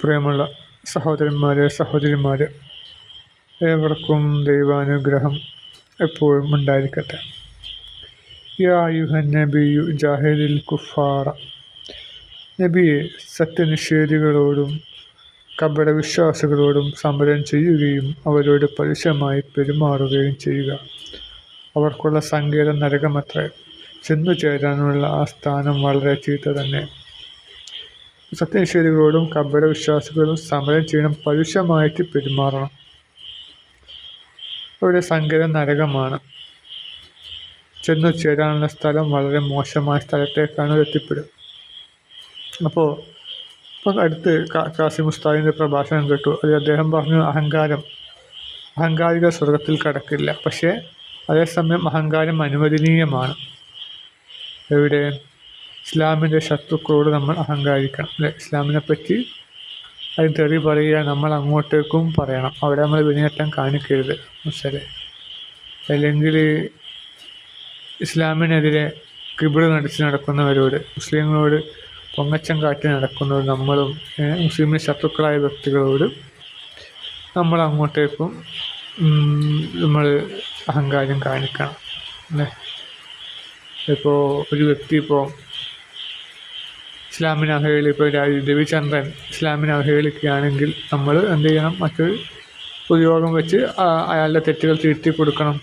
പ്രിയമുള്ള സഹോദരന്മാരെ സഹോദരിമാരെ ഏവർക്കും ദൈവാനുഗ്രഹം എപ്പോഴും ഉണ്ടായിരിക്കട്ടെ. യാ നബിയു ജാഹിദിൽ കുഫാറ. നബിയെ സത്യനിഷേധികളോടും കപട വിശ്വാസികളോടും സമരം ചെയ്യുകയും അവരോട് പരുഷമായി പെരുമാറുകയും ചെയ്യുക. അവർക്കുള്ള സങ്കേതം നരകമത്രേ. ചെന്നു ചേരാനുള്ള ആ സ്ഥാനം വളരെ ചീത്ത തന്നെ. സത്യനിഷേധികളോടും കപട വിശ്വാസികളോടും സമരം ചെയ്യണം പരുഷമായിട്ട് പെരുമാറണം. ഇവിടെ സങ്കര നരകമാണ്. ചെന്നു ചേരാനുള്ള സ്ഥലം വളരെ മോശമായ സ്ഥലത്തേക്കാണ് എത്തിപ്പെടും അപ്പോൾ ഇപ്പോൾ അടുത്ത് കാസിം ഉസ്താദിന്റെ പ്രഭാഷണം കേട്ടു. അത് അദ്ദേഹം പറഞ്ഞു അഹങ്കാരം അഹങ്കാരിക സ്വർഗത്തിൽ കടക്കില്ല. പക്ഷേ അതേസമയം അഹങ്കാരം അനുവദനീയമാണ്. എവിടെ? ഇസ്ലാമിന്റെ ശത്രുക്കളോട് നമ്മൾ അഹങ്കാരിക്കണം. അല്ലെ? ഇസ്ലാമിനെ പറ്റി അതിന് തെറി പറയുക നമ്മൾ അങ്ങോട്ടേക്കും പറയണം. അവിടെ നമ്മൾ വിനയട്ടം കാണിക്കരുത്. മനസ്സിലെ അല്ലെങ്കിൽ ഇസ്ലാമിനെതിരെ കിബിൾ നടിച്ച് നടക്കുന്നവരോട് മുസ്ലിങ്ങളോട് പൊങ്ങച്ചം കാട്ടി നടക്കുന്നവർ നമ്മളും മുസ്ലിമിന് ശത്രുക്കളായ വ്യക്തികളോട് നമ്മൾ അങ്ങോട്ടേക്കും നമ്മൾ അഹങ്കാരം കാണിക്കണം. അല്ലേ? ഇപ്പോൾ ഒരു വ്യക്തി ഇപ്പോൾ ഇസ്ലാമിനെ അവഹേളി ഇപ്പോൾ രവിചന്ദ്രൻ ഇസ്ലാമിനെ അവഹേളിക്കുകയാണെങ്കിൽ നമ്മൾ എന്ത് ചെയ്യണം? മറ്റൊരു പൊതുയോഗം വെച്ച് അയാളുടെ തെറ്റുകൾ തിരുത്തി കൊടുക്കണം.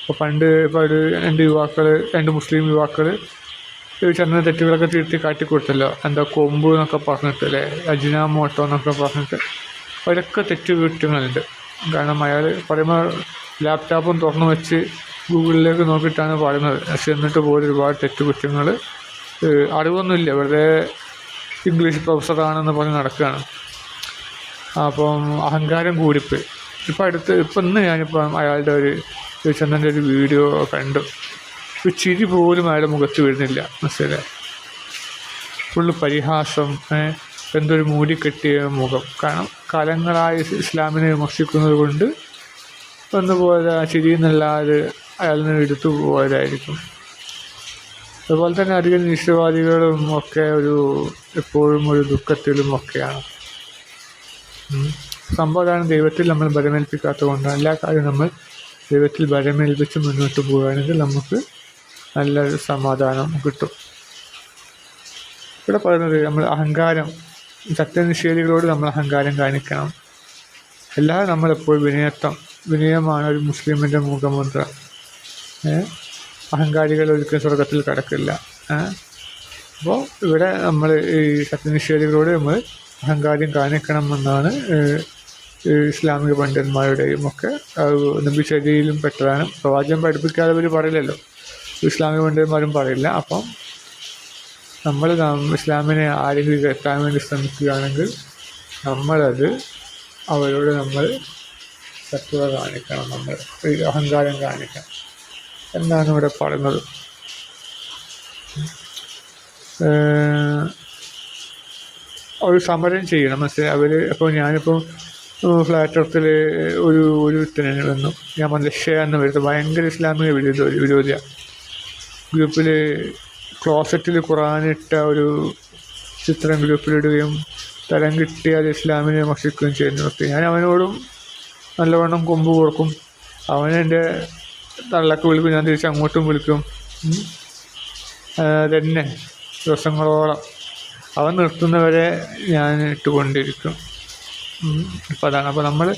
ഇപ്പോൾ പണ്ട് ഇപ്പോൾ ഒരു രണ്ട് യുവാക്കൾ രണ്ട് മുസ്ലിം യുവാക്കൾ രവിചന്ദ്രൻ തെറ്റുകളൊക്കെ തിരുത്തി കാട്ടി കൊടുത്തല്ലോ. എന്താ കൊമ്പ് എന്നൊക്കെ പറഞ്ഞിട്ട് അല്ലേ അജിനാമോട്ടോ എന്നൊക്കെ പറഞ്ഞിട്ട് അവരൊക്കെ തെറ്റ് കിട്ടുന്നുണ്ട് കാരണം അയാൾ പറയുമ്പോൾ ലാപ്ടോപ്പും തുറന്നു വെച്ച് ഗൂഗിളിലേക്ക് നോക്കിയിട്ടാണ് പറയുന്നത്. പക്ഷെ എന്നിട്ട് പോലും ഒരുപാട് തെറ്റ് കുറ്റങ്ങൾ അറിവൊന്നുമില്ല. വെറുതെ ഇംഗ്ലീഷ് പ്രൊഫസറാണെന്ന് പറഞ്ഞ് നടക്കുകയാണ്. അപ്പം അഹങ്കാരം കൂടിപ്പോയി. ഇപ്പം അടുത്ത് ഇപ്പം ഇന്ന് ഞാനിപ്പം അയാളുടെ ഒരു ചന്ദ്രന്റെ ഒരു വീഡിയോ കണ്ടു. ഒരു ചിരി പോലും അയാളുടെ മുഖത്ത് വീഴുന്നില്ല. മനസ്സിലെ ഫുള്ള് പരിഹാസം എന്തൊരു മൂടിക്കെട്ടിയ മുഖം. കാരണം കാലങ്ങളായി ഇസ്ലാമിനെ വിമർശിക്കുന്നത് കൊണ്ട് വന്നു പോയത് ചിരി എന്നല്ലാതെ അയാളിനെ എടുത്തു പോയതായിരിക്കും. അതുപോലെ തന്നെ അധികം നിശ്ചയവാദികളും ഒക്കെ ഒരു എപ്പോഴും ഒരു ദുഃഖത്തിലും ഒക്കെയാണ്. സംഭവമാണ് ദൈവത്തിൽ നമ്മൾ ബലമേൽപ്പിക്കാത്തത് കൊണ്ട് എല്ലാ കാര്യവും നമ്മൾ ദൈവത്തിൽ ബലമേൽപ്പിച്ച് മുന്നോട്ട് പോകുകയാണെങ്കിൽ നമുക്ക് നല്ലൊരു സമാധാനം കിട്ടും. ഇവിടെ പറയുന്നത് നമ്മൾ അഹങ്കാരം സത്യനിഷേധികളോട് നമ്മൾ അഹങ്കാരം കാണിക്കണം. അല്ലാതെ നമ്മളെപ്പോഴും വിനയത്വം വിനയമാണ് ഒരു മുസ്ലിമിന്റെ മുഖമുദ്ര. അഹങ്കാരികൾ ഒരിക്കലും സ്വർഗത്തിൽ കടക്കില്ല. അപ്പോൾ ഇവിടെ നമ്മൾ ഈ സത്യനിഷേധികളോട് നമ്മൾ അഹങ്കാരം കാണിക്കണമെന്നാണ് ഇസ്ലാമിക പണ്ഡിതന്മാരുടെയും ഒക്കെ നബി ശരിയിലും പെട്ടതാണ്. പ്രവാചകൻ പഠിപ്പിക്കാതെ അവർ പറയില്ലല്ലോ. ഇസ്ലാമിക പണ്ഡിതന്മാരും പറയില്ല. അപ്പം നമ്മൾ ഇസ്ലാമിനെ ആരെങ്കിലും കേൾക്കാൻ വേണ്ടി ശ്രമിക്കുകയാണെങ്കിൽ നമ്മളത് അവരോട് നമ്മൾ ശത്രുത കാണിക്കണം. നമ്മൾ അഹങ്കാരം കാണിക്കണം. എന്നാണ് ഇവിടെ പറയുന്നത്. ഒരു സമരം ചെയ്യണം. മനസ്സിലായി അവർ അപ്പോൾ ഞാനിപ്പോൾ ഫ്ലാറ്റ് എർത്തിൽ ഒരു ഒരു തന്നെ വന്നു ഞാൻ മലേഷ്യ എന്ന് വരുന്നത് ഭയങ്കര ഇസ്ലാമിക വിരോധ വിരോധിയാണ് ഗ്രൂപ്പിൽ ക്ലോസറ്റിൽ ഖുറാനിട്ട ഒരു ചിത്രം ഗ്രൂപ്പിലിടുകയും തരം കിട്ടിയാൽ ഇസ്ലാമിനെ വിമർശിക്കുകയും ചെയ്യുന്നു ഞാൻ അവനോടും നല്ലവണ്ണം കൊമ്പ് കൊടുക്കും. അവനെന്റെ തള്ളക്ക് വിളിക്കും ഞാൻ തിരിച്ച് അങ്ങോട്ടും വിളിക്കും. തന്നെ ദിവസങ്ങളോളം. അവൻ നിർത്തുന്നവരെ ഞാൻ ഇട്ടുകൊണ്ടിരിക്കും. അപ്പോൾ അതാണ് അപ്പോൾ നമ്മൾ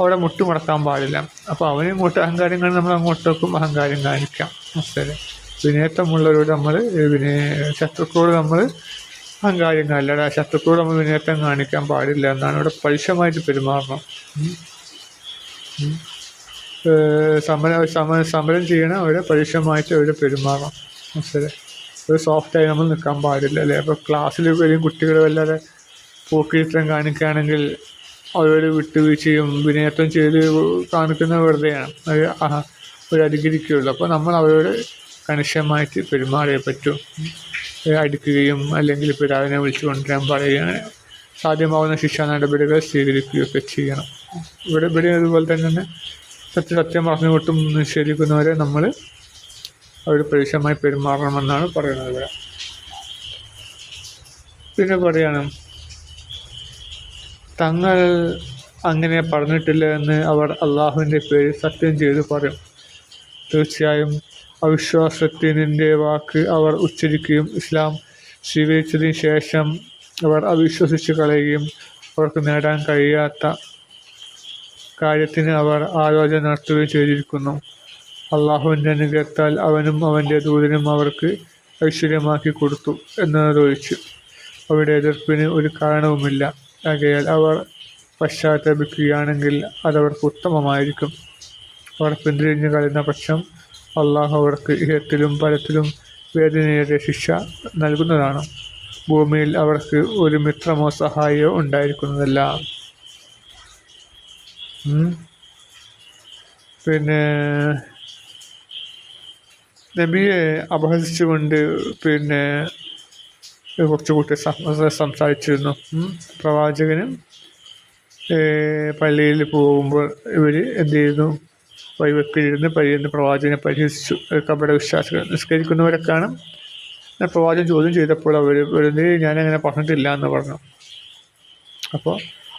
അവിടെ മുട്ടുമുടക്കാൻ പാടില്ല. അപ്പോൾ അവന് ഇങ്ങോട്ട് അഹങ്കാരം കാണി നമ്മൾ അങ്ങോട്ടേക്കും അഹങ്കാരം കാണിക്കാം. മനസ്സിലെ വിനയത്തമുള്ളവരോട് നമ്മൾ വിനയ ശത്രുക്കളോട് നമ്മൾ അഹങ്കാരം കാണില്ല. ശത്രുക്കളോട് നമ്മൾ വിനയത്തം കാണിക്കാൻ പാടില്ല. എന്നാണ് ഇവിടെ പരുഷമായിട്ട് പെരുമാറണം സമരം സമരം സമരം ചെയ്യണം അവരെ പരുഷമായിട്ട് അവർ പെരുമാറണം. മനസ്സിലായി? ഒരു സോഫ്റ്റായി നമ്മൾ നിൽക്കാൻ പാടില്ല അല്ലേ? അപ്പോൾ ക്ലാസ്സിൽ വരും കുട്ടികൾ വല്ലാതെ പോക്കിരിത്തരം കാണിക്കുകയാണെങ്കിൽ അവരോട് വിട്ടുവീഴ്ചയും വിനയത്വം ചെയ്ത് കാണിക്കുന്ന വെറുതെയാണ്. ഒരു ഒരു അനുകരിക്കുകയുള്ളൂ അപ്പോൾ നമ്മൾ അവരോട് കണിശമായിട്ട് പെരുമാറിയേ പറ്റും. അടുക്കുകയും അല്ലെങ്കിൽ പിതാവിനെ വിളിച്ചു കൊണ്ടുവരാൻ പറയുകയാണ് സാധ്യമാവുന്ന ശിക്ഷാ നടപടികൾ സ്വീകരിക്കുകയൊക്കെ ചെയ്യണം. ഇവിടെ ഇവിടെ അതുപോലെ തന്നെ സത്യ സത്യം പറഞ്ഞു കൊട്ടും നിഷേധിക്കുന്നവരെ നമ്മൾ അവർ പരുഷമായി പെരുമാറണമെന്നാണ് പറയുന്നത് ഇവിടെ. പിന്നെ പറയണം തങ്ങൾ അങ്ങനെ പറഞ്ഞിട്ടില്ല എന്ന് അവർ അള്ളാഹുവിന്റെ പേരിൽ സത്യം ചെയ്ത് പറയും. തീർച്ചയായും അവിശ്വാസത്തിന്റെ വാക്ക് അവർ ഉച്ചരിക്കുകയും ഇസ്ലാം സ്വീകരിച്ചതിന് ശേഷം അവർ അവിശ്വസിച്ച് കളയുകയും അവർക്ക് നേടാൻ കഴിയാത്ത കാര്യത്തിന് അവർ ആലോചന നടത്തുകയും ചെയ്തിരിക്കുന്നു. അള്ളാഹുവിന്റെ അനുഗ്രഹത്താൽ അവനും അവന്റെ ദൂതനും അവർക്ക് ഐശ്വര്യമാക്കി കൊടുത്തു എന്നതൊഴിച്ചു അവരുടെ എതിർപ്പിന് ഒരു കാരണവുമില്ല. ആകയാൽ അവർ പശ്ചാത്തപിക്കുകയാണെങ്കിൽ അതവർക്ക് ഉത്തമമായിരിക്കും. അവർ പിന്തിരിഞ്ഞു കളയുന്ന പക്ഷം അള്ളാഹു അവർക്ക് ഇഹത്തിലും പലത്തിലും വേദനയുടെ ശിക്ഷ നൽകുന്നതാണ്. ഭൂമിയിൽ അവർക്ക് ഒരു മിത്രമോ സഹായമോ ഉണ്ടായിരിക്കുന്നതല്ല. പിന്നെ നബിയെ അപഹസിച്ചുകൊണ്ട് പിന്നെ കുറച്ച് കൂട്ടി സംസാരിച്ചിരുന്നു. പ്രവാചകനും പള്ളിയിൽ പോകുമ്പോൾ ഇവർ എന്ത് ചെയ്യുന്നു വൈവക്കിലിരുന്ന് പരിയിരുന്ന് പ്രവാചകനെ പരിഹസിച്ചു. കപട വിശ്വാസികൾ നിസ്കരിക്കുന്നവരൊക്കെയാണ്. പ്രവാചകൻ ചോദ്യം ചെയ്തപ്പോൾ അവർ വെറുതെ ഞാനങ്ങനെ പറഞ്ഞിട്ടില്ല എന്ന് പറഞ്ഞു. അപ്പോൾ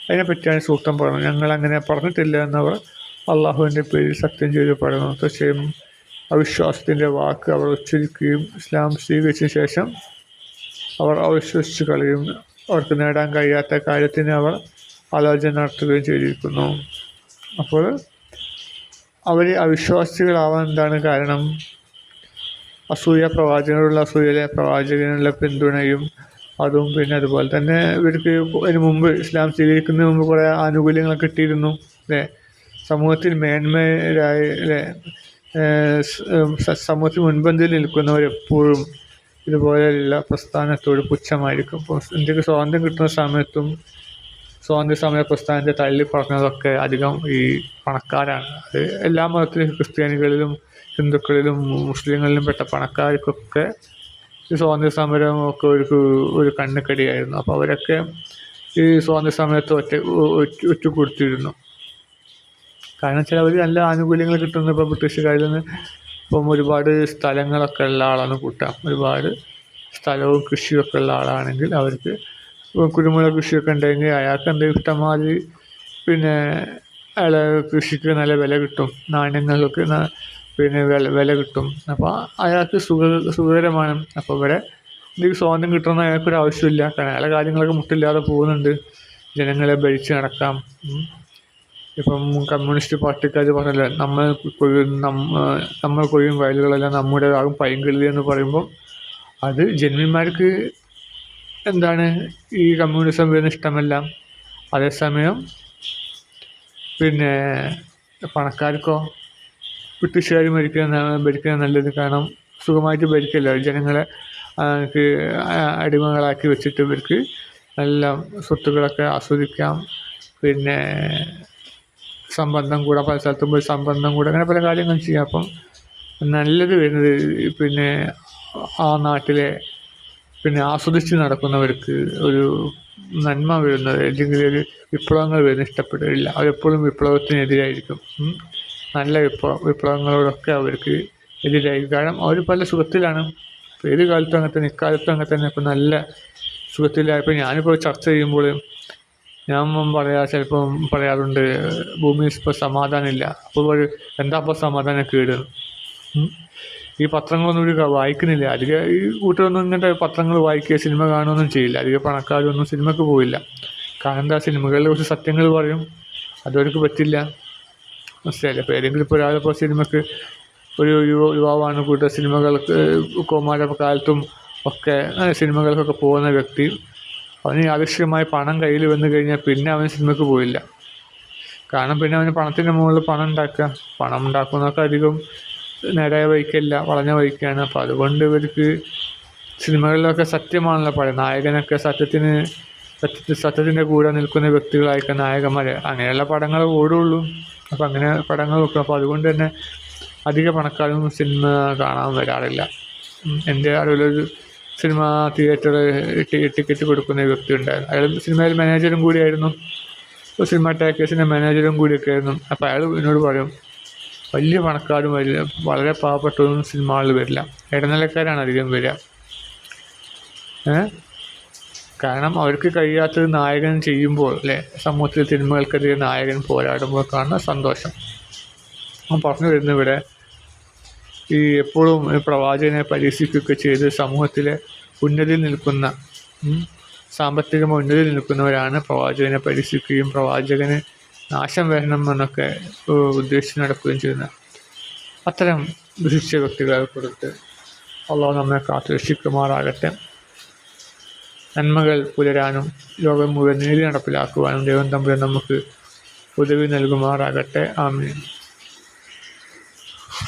അതിനെപ്പറ്റിയാണ് സൂക്തം പറയുന്നത്. ഞങ്ങൾ അങ്ങനെ പറഞ്ഞിട്ടില്ല എന്നവർ അള്ളാഹുവിന്റെ പേരിൽ സത്യം ചെയ്ത് പറയുന്നു. തീർച്ചയായും അവിശ്വാസത്തിന്റെ വാക്ക് അവർ ഉച്ചരിക്കുകയും ഇസ്ലാം സ്വീകരിച്ച ശേഷം അവർ അവിശ്വസിച്ച് കളയും അവർക്ക് നേടാൻ കഴിയാത്ത കാര്യത്തിന് അവർ ആലോചന നടത്തുകയും ചെയ്തിരിക്കുന്നു. അപ്പോൾ അവർ അവിശ്വാസികളാവാൻ എന്താണ് കാരണം? അസൂയ പ്രവാചകനുള്ള അസൂയയിലെ പ്രവാചകനുള്ള പിന്തുണയും അതും പിന്നെ അതുപോലെ തന്നെ ഇവർക്ക് അതിന് മുമ്പ് ഇസ്ലാം സ്വീകരിക്കുന്നതിന് മുമ്പ് കുറേ ആനുകൂല്യങ്ങൾ കിട്ടിയിരുന്നു. അല്ലേ സമൂഹത്തിൽ മേന്മരായ അല്ലേ സമൂഹത്തിൽ മുൻപന്തിയിൽ നിൽക്കുന്നവരെപ്പോഴും ഇതുപോലെയുള്ള പ്രസ്ഥാനത്തോട് പുച്ഛമായിരിക്കും. ഇപ്പോൾ ഇന്ത്യയ്ക്ക് സ്വാതന്ത്ര്യം കിട്ടുന്ന സമയത്തും സ്വാതന്ത്ര്യ സമയ പ്രസ്ഥാനത്തെ തള്ളി പറഞ്ഞതൊക്കെ അധികം ഈ പണക്കാരാണ്. അത് എല്ലാ മതത്തിലും ക്രിസ്ത്യാനികളിലും ഹിന്ദുക്കളിലും മുസ്ലിങ്ങളിലും പെട്ട പണക്കാർക്കൊക്കെ ഈ സ്വാതന്ത്ര്യ ഒക്കെ ഒരു ഒരു കണ്ണുകടിയായിരുന്നു. അപ്പോൾ അവരൊക്കെ ഈ സ്വാതന്ത്ര്യ സമയത്ത് ഒറ്റ ഒറ്റ കൊടുത്തിരുന്നു കാരണം വെച്ചാൽ അവർ നല്ല ആനുകൂല്യങ്ങൾ കിട്ടുന്നു ഇപ്പോൾ ബ്രിട്ടീഷുകാരിൽ നിന്ന് ഇപ്പം ഒരുപാട് സ്ഥലങ്ങളൊക്കെ ഉള്ള ആളാണ് കൂട്ടാം. ഒരുപാട് സ്ഥലവും കൃഷിയൊക്കെ ഉള്ള ആളാണെങ്കിൽ അവർക്ക് കുരുമുളക് കൃഷിയൊക്കെ ഉണ്ടെങ്കിൽ അയാൾക്ക് എന്തെങ്കിലും ഇഷ്ടമാതിരി പിന്നെ അയാളെ കൃഷിക്ക് നല്ല വില കിട്ടും. നാണ്യങ്ങൾക്ക് പിന്നെ വില വില കിട്ടും. അപ്പോൾ അയാൾക്ക് സുഖ സുഖകരമാണ്. അപ്പോൾ ഇവിടെ എന്തെങ്കിലും സ്വാതന്ത്ര്യം കിട്ടണമെന്ന് അയാൾക്കൊരു ആവശ്യമില്ല. കാരണം അയാളെ കാര്യങ്ങളൊക്കെ മുട്ടില്ലാതെ പോകുന്നുണ്ട്. ജനങ്ങളെ ഭരിച്ച് നടക്കാം. ഇപ്പം കമ്മ്യൂണിസ്റ്റ് പാർട്ടിക്കാർ പറഞ്ഞല്ലോ നമ്മൾ നമ്മൾ കൊയ്യും വയലുകളെല്ലാം നമ്മുടെ ആകും പൈങ്കിളി എന്ന് പറയുമ്പോൾ അത് ജന്മിമാർക്ക് എന്താണ് ഈ കമ്മ്യൂണിസം വരുന്ന ഇഷ്ടമല്ല. അതേസമയം പിന്നെ പണക്കാർക്കോ ബ്രിട്ടീഷുകാർ ഭരിക്കുന്ന ഭരിക്കുക നല്ലത് കാരണം സുഖമായിട്ട് ഭരിക്കില്ല. ജനങ്ങളെ അടിമകളാക്കി വെച്ചിട്ട് ഇവർക്ക് നല്ല സ്വത്തുക്കളൊക്കെ ആസ്വദിക്കാം. പിന്നെ സംബന്ധം കൂടെ പല സ്ഥലത്തും പോയി സംബന്ധം കൂടെ അങ്ങനെ പല കാര്യങ്ങളും ചെയ്യാം. അപ്പം നല്ലത് വരുന്നത് പിന്നെ ആ നാട്ടിലെ പിന്നെ ആസ്വദിച്ച് നടക്കുന്നവർക്ക് ഒരു നന്മ വരുന്നത് അല്ലെങ്കിൽ ഒരു വിപ്ലവങ്ങൾ വരുന്നത് ഇഷ്ടപ്പെടില്ല അവരെപ്പോഴും വിപ്ലവത്തിനെതിരായിരിക്കും. നല്ല വിപ്ലവ വിപ്ലവങ്ങളോടൊക്കെ അവർക്ക് എതിരായി. കാരണം അവർ പല സുഖത്തിലാണ്. ഏത് കാലത്തും അങ്ങനെ തന്നെ ഇക്കാലത്തും അങ്ങനെ തന്നെ. ഇപ്പം നല്ല സുഖത്തിലായപ്പോൾ ഞാനിപ്പോൾ ചർച്ച ചെയ്യുമ്പോൾ ഞാൻ പറയാ ചിലപ്പം പറയാറുണ്ട് ഭൂമി ഇപ്പോൾ സമാധാനമില്ല. അപ്പോൾ എന്താ ഇപ്പോൾ സമാധാനം കേട്? ഈ പത്രങ്ങളൊന്നും ഒരു വായിക്കുന്നില്ല. അധികം ഈ കൂട്ടരൊന്നും ഇങ്ങനത്തെ പത്രങ്ങൾ വായിക്കുക സിനിമ കാണുകയൊന്നും ചെയ്യില്ല. അധികം പണക്കാരൊന്നും സിനിമക്ക് പോയില്ല. കാരണം എന്താ സിനിമകളിൽ കുറച്ച് സത്യങ്ങൾ പറയും. അതവർക്ക് പറ്റില്ല. മനസ്സിലായില്ല? അപ്പോൾ ഏതെങ്കിലും ഇപ്പോൾ ഒരാളിപ്പോൾ സിനിമയ്ക്ക് ഒരു യുവ യുവാവാണ് കൂടുതൽ സിനിമകൾക്ക് കോമാര കാലത്തും ഒക്കെ സിനിമകൾക്കൊക്കെ പോകുന്ന വ്യക്തി അവന് ആവശ്യമായ പണം കയ്യിൽ വന്നു കഴിഞ്ഞാൽ പിന്നെ അവൻ സിനിമയ്ക്ക് പോയില്ല. കാരണം പിന്നെ അവന് പണത്തിന്റെ മുകളിൽ പണം ഉണ്ടാക്കുക. പണം ഉണ്ടാക്കുന്നതൊക്കെ അധികം നേരായ വഴിക്കല്ല വളഞ്ഞ വഴിക്കാണ്. അപ്പോൾ അതുകൊണ്ട് ഇവർക്ക് സിനിമകളിലൊക്കെ സത്യമാണല്ലോ പറയുന്നത്. നായകനൊക്കെ സത്യത്തിന് സത്യത്തിന്റെ കൂടെ നിൽക്കുന്ന വ്യക്തികളായിരിക്കും നായകന്മാർ അങ്ങനെയുള്ള പടങ്ങൾ ഓടുള്ളൂ. അപ്പോൾ അങ്ങനെ പടങ്ങൾ വെക്കും. അപ്പോൾ അതുകൊണ്ട് തന്നെ അധിക പണക്കാരും സിനിമ കാണാൻ വരാറില്ല. എന്റെ അറിവിലൊരു സിനിമ തിയേറ്റർ ടിക്കറ്റ് കൊടുക്കുന്ന വ്യക്തി ഉണ്ടായിരുന്നു. അയാൾ സിനിമയിൽ മാനേജറും കൂടിയായിരുന്നു സിനിമ ടാക്കേഴ്സിന്റെ മാനേജറും കൂടിയൊക്കെ ആയിരുന്നു. അപ്പോൾ അയാൾ എന്നോട് പറയും വലിയ പണക്കാരും വരില്ല വളരെ പാവപ്പെട്ടതൊന്നും സിനിമകളിൽ വരില്ല. ഇടനിലക്കാരാണ് അധികം വരിക. ഏ കാരണം അവർക്ക് കഴിയാത്തത് നായകൻ ചെയ്യുമ്പോൾ അല്ലേ? സമൂഹത്തിൽ തിന്മകൾക്കെതിരെ നായകൻ പോരാടുമ്പോൾ കാണുന്ന സന്തോഷം. ഞാൻ പറഞ്ഞു വരുന്ന ഇവിടെ ഈ എപ്പോഴും പ്രവാചകനെ പരീക്ഷിക്കുകയൊക്കെ ചെയ്ത് സമൂഹത്തിലെ ഉന്നതിയിൽ നിൽക്കുന്ന ഉം, സാമ്പത്തികമായി ഉന്നതിയിൽ നിൽക്കുന്നവരാണ് പ്രവാചകനെ പരീക്ഷിക്കുകയും പ്രവാചകന് നാശം വരണം എന്നൊക്കെ ഏഹ്, ഉദ്ദേശിച്ച് നടക്കുകയും ചെയ്യുന്ന അത്തരം ദുഷിച്ച വ്യക്തികളെ കൊടുത്ത് അള്ളാഹു നമ്മെ കാത്തു രക്ഷിക്കുമാറാകട്ടെ നന്മകൾ പുലരാനും ലോകം മുഴുവൻ നീതി നടപ്പിലാക്കുവാനും ദൈവം തമ്പുരാൻ നമുക്ക് ഉദവി നൽകുമാറാകട്ടെ. ആമീൻ.